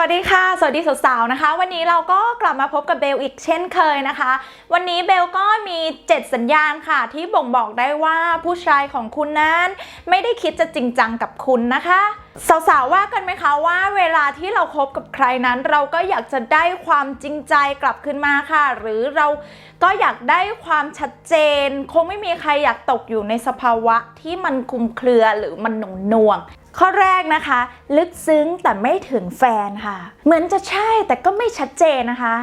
วัสดีค่ะ สวัสดีสาวๆนะคะ วันนี้เราก็กลับมาพบกับเบลอีกเช่นเคยนะคะ วันนี้เบลก็มี 7 สัญญาณค่ะ ที่บ่งบอกได้ว่าผู้ชายของคุณนั้น ไม่ได้คิดจะจริงจังกับคุณนะคะสาวๆว่ากันไหมคะว่าเวลาที่เราคบกับใครนั้น เราก็อยากจะได้ความจริงใจกลับขึ้นมาค่ะ หรือเราก็อยากได้ความชัดเจน คงไม่มีใครอยากตกอยู่ในสภาวะที่มันคุมเครือหรือมันหนงหน่วง ข้อแรกนะคะ ลึกซึ้งแต่ไม่ถึงแฟนค่ะ เหมือนจะใช่แต่ก็ไม่ชัดเจนนะคะ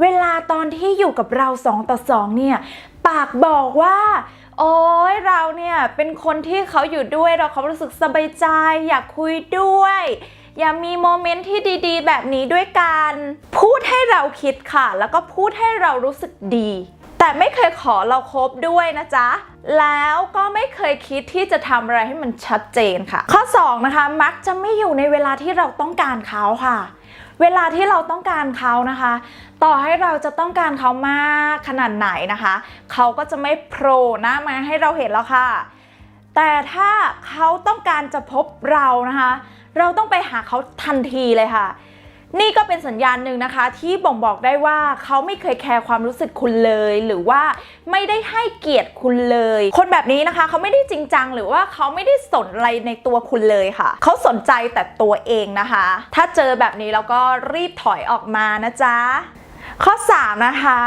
เวลาตอนที่อยู่กับเราสองต่อสองเนี่ย ปากบอกว่า โอ้ยเราเนี่ย เป็นคนที่เขาอยู่ด้วยเราเขารู้สึกสบายใจ อยากคุยด้วยอยากมีโมเมนต์ที่ดีๆ แบบนี้ด้วยกัน พูดให้เราคิดค่ะ แล้วก็พูดให้เรารู้สึกดี แต่ไม่เคยขอเราครบด้วยนะจ๊ะ แล้วก็ไม่เคยคิดที่จะทำอะไรให้มันชัดเจนค่ะ ข้อ 2 นะคะ มักจะไม่อยู่ในเวลาที่เราต้องการเขาค่ะ เวลาที่เราต้องการเขานะคะ ต่อให้เราจะต้องการเขามากขนาดไหนนะคะ เขาก็จะไม่โผล่หน้ามาให้เราเห็นแล้วค่ะ แต่ถ้าเขาต้องการจะพบเรานะคะ เราต้องไปหาเขาทันทีเลยค่ะ นี่ก็เป็นสัญญาณหนึ่งนะคะ ที่บ่งบอกได้ว่าเขาไม่เคยแคร์ความรู้สึกคุณเลย หรือว่าไม่ได้ให้เกียรติคุณเลย คนแบบนี้นะคะเขาไม่ได้จริงจังหรือว่าเขาไม่ได้สนอะไรในตัวคุณเลยค่ะเขาสนใจแต่ตัวเองนะคะ ถ้าเจอแบบนี้แล้วก็รีบถอยออกมานะจ๊ะข้อ 3 นะคะ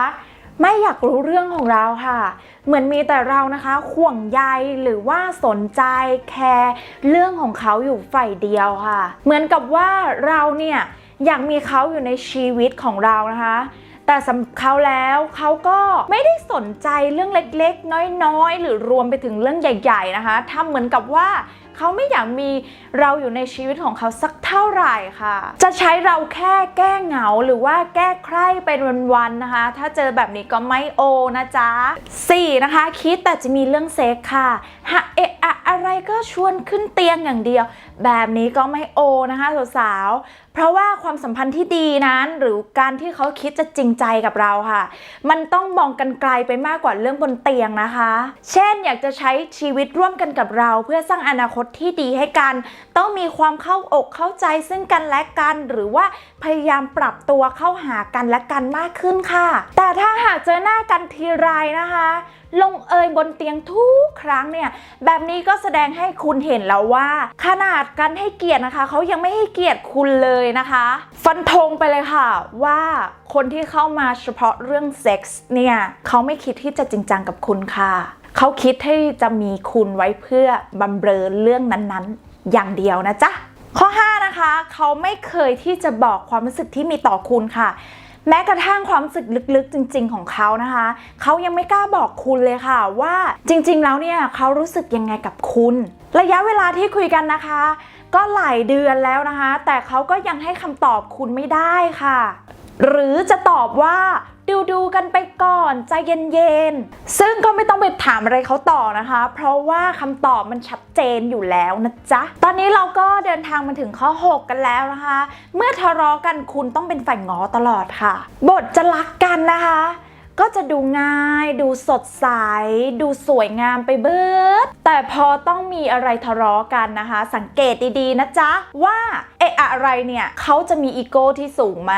ไม่อยากรู้เรื่องของเราค่ะ เหมือนมีแต่เรานะคะห่วงใยหรือว่าสนใจแคร์เรื่องของเขาอยู่ฝ่ายเดียวค่ะ เหมือนกับว่าเราเนี่ย อยากมีเขาอยู่ในชีวิตของเรานะคะ แต่สำหรับเขาแล้วเขาก็ไม่ได้สนใจเรื่องเล็กๆ น้อยๆ หรือรวมไปถึงเรื่องใหญ่ ๆ นะคะทำเหมือนกับว่าเขาไม่อยากมีเราอยู่ในชีวิตของเขาสักเท่าไหร่ค่ะ จะใช้เราแค่แก้เหงาหรือว่าแก้ใคร่เป็นวันๆนะคะ ถ้าเจอแบบนี้ก็ไม่โอนะจ๊ะ 4. นะคะ คิดแต่จะมีเรื่องเซ็กค่ะหาเอะอะอะไรก็ชวนขึ้นเตียงอย่างเดียว แบบนี้ก็ไม่โอนะคะสาวๆเพราะว่าความสัมพันธ์ที่ดีนั้น หรือการที่เขาคิดจะจริงใจกับเราค่ะ มันต้องมองกันไกลไปมากกว่าเรื่องบนเตียงนะคะ เช่นอยากจะใช้ชีวิตร่วมกันกับเรา เพื่อสร้างอนาคตที่ดีให้กัน ต้องมีความเข้าอกเข้าใจซึ่งกันและกัน หรือว่าพยายามปรับตัวเข้าหากันและกันมากขึ้นค่ะ แต่ถ้าหากเจอหน้ากันทีไรนะคะ ลงเอยบนเตียงทุกครั้งเนี่ย แบบนี้ก็แสดงให้คุณเห็นแล้วว่า ขนาดการให้เกียรตินะคะ เขายังไม่ให้เกียรติคุณเลยเลยนะคะ ฟันธงไปเลยค่ะว่าคนที่เข้ามาเฉพาะเรื่องเซ็กส์เนี่ยเขาไม่คิดที่จะจริงจังกับคุณค่ะ เขาคิดที่จะมีคุณไว้เพื่อบำเรอเรื่องนั้นๆ อย่างเดียวนะจ๊ะ ข้อ 5 นะคะ เขาไม่เคยที่จะบอกความรู้สึกที่มีต่อคุณค่ะแม้กระทั่งความรู้สึกลึกๆ จริง ๆ ของเขานะคะ เขายังไม่กล้าบอกคุณเลยค่ะว่าจริง ๆ แล้วเนี่ยเขารู้สึกยังไงกับคุณ ระยะเวลาที่คุยกันนะคะ ก็หลายเดือนแล้วนะคะ แต่เขาก็ยังให้คำตอบคุณไม่ได้ค่ะ หรือจะตอบว่าดูดูๆกันไปก่อนใจเย็นๆ ซึ่งก็ไม่ต้องไปถามอะไรเขาต่อนะคะ เพราะว่าคำตอบมันชัดเจนอยู่แล้วนะจ๊ะ ตอนนี้เราก็เดินทางมาถึงข้อ 6 กันแล้วนะคะ เมื่อทะเลาะกันคุณต้องเป็นฝ่ายง้อตลอดค่ะ บทจะรักกันนะคะ ก็จะดูง่าย ดูสดใส ดูสวยงามไปเบิด แต่พอต้องมีอะไรทะเลาะกันนะคะ สังเกตดีๆนะจ๊ะ ว่าเอะอะไรเนี่ยเขาจะมีอีโก้ที่สูงม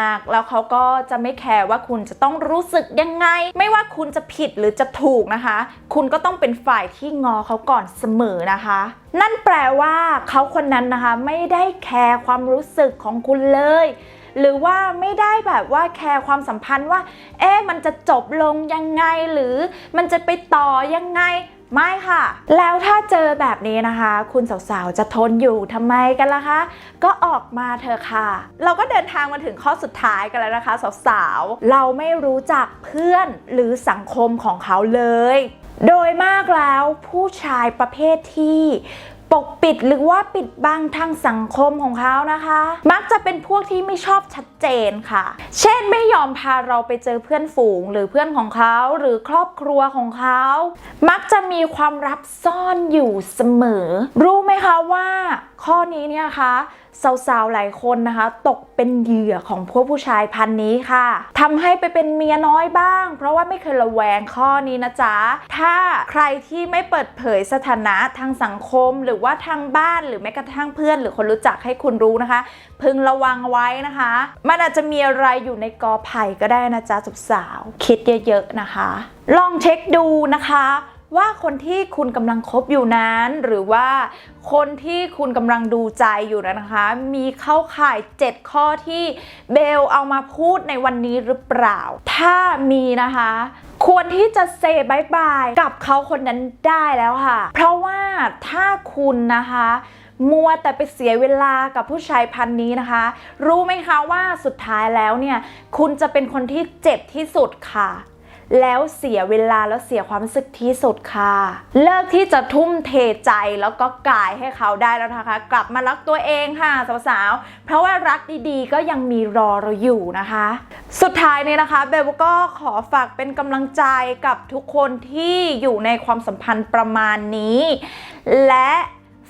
าก แล้วเขาก็จะไม่แคร์ว่าคุณจะต้องรู้สึกยังไง ไม่ว่าคุณจะผิดหรือจะถูกนะคะ คุณก็ต้องเป็นฝ่ายที่งอเขาก่อนเสมอนะคะ นั่นแปลว่าเขาคนนั้นนะคะไม่ได้แคร์ความรู้สึกของคุณเลย หรือว่าไม่ได้แบบว่าแคร์ความสัมพันธ์ว่า เอ๊ะมันจะจบลงยังไงหรือมันจะไปต่อยังไงไม่ค่ะ แล้วถ้าเจอแบบนี้นะคะ คุณสาวๆ จะทนอยู่ทำไมกันล่ะคะ ก็ออกมาเถอะค่ะ เราก็เดินทางมาถึงข้อสุดท้ายกันแล้วนะคะ สาวๆ เราไม่รู้จักเพื่อนหรือสังคมของเขาเลย โดยมากแล้วผู้ชายประเภทที่ ปกปิดหรือว่าปิดบังทางสังคมของเขานะคะ มักจะเป็นพวกที่ไม่ชอบชัดเจนค่ะ เช่นไม่ยอมพาเราไปเจอเพื่อนฝูงหรือเพื่อนของเขาหรือครอบครัวของเขา มักจะมีความลับซ่อนอยู่เสมอ รู้ไหมคะว่าข้อนี้เนี่ยนะคะสาวๆ หลายคนนะคะ ตกเป็นเหยื่อของพวกผู้ชายพันนี้ค่ะทำให้ไปเป็นเมียน้อยบ้าง เพราะว่าไม่เคยระแวงข้อนี้นะจ๊ะ ถ้าใครที่ไม่เปิดเผยสถานะทางสังคม หรือว่าทางบ้านหรือแม้กระทั่งเพื่อน หรือคนรู้จักให้คุณรู้นะคะ พึงระวังไว้นะคะ มันอาจจะมีอะไรอยู่ในกอไผ่ก็ได้นะจ๊ะสาวๆคิดเยอะๆนะคะ ลองเช็คดูนะคะ ว่าคนที่คุณกำลังคบอยู่นั้น หรือว่าคนที่คุณกำลังดูใจอยู่นั้นนะคะ มีเข้าข่าย 7 ข้อที่เบลเอามาพูดในวันนี้หรือเปล่า ถ้ามีนะคะ ควรที่จะเซบายบายกับเขาคนนั้นได้แล้วค่ะ เพราะว่าถ้าคุณนะคะมัวแต่ไปเสียเวลากับผู้ชายพันนี้นะคะ รู้ไหมคะว่าสุดท้ายแล้วเนี่ย คุณจะเป็นคนที่เจ็บที่สุดค่ะ แล้วเสียเวลาแล้วเสียความรู้สึกที่สุดค่ะ เลิกที่จะทุ่มเทใจแล้วก็กายให้เขาได้แล้วนะคะ กลับมารักตัวเองค่ะสาวๆ เพราะว่ารักดีๆ ก็ยังมีรอเราอยู่นะคะ สุดท้ายเนี่ยนะคะเบลก็ขอฝากเป็นกำลังใจกับทุกคนที่อยู่ในความสัมพันธ์ประมาณนี้ และ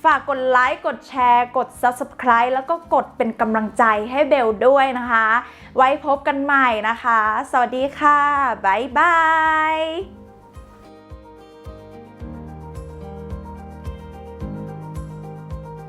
ฝากกดไลค์ กดแชร์ กด Subscribe แล้วก็กดเป็นกำลังใจให้เบลด้วยนะคะ ไว้พบกันใหม่นะคะ สวัสดีค่ะ บ๊ายบาย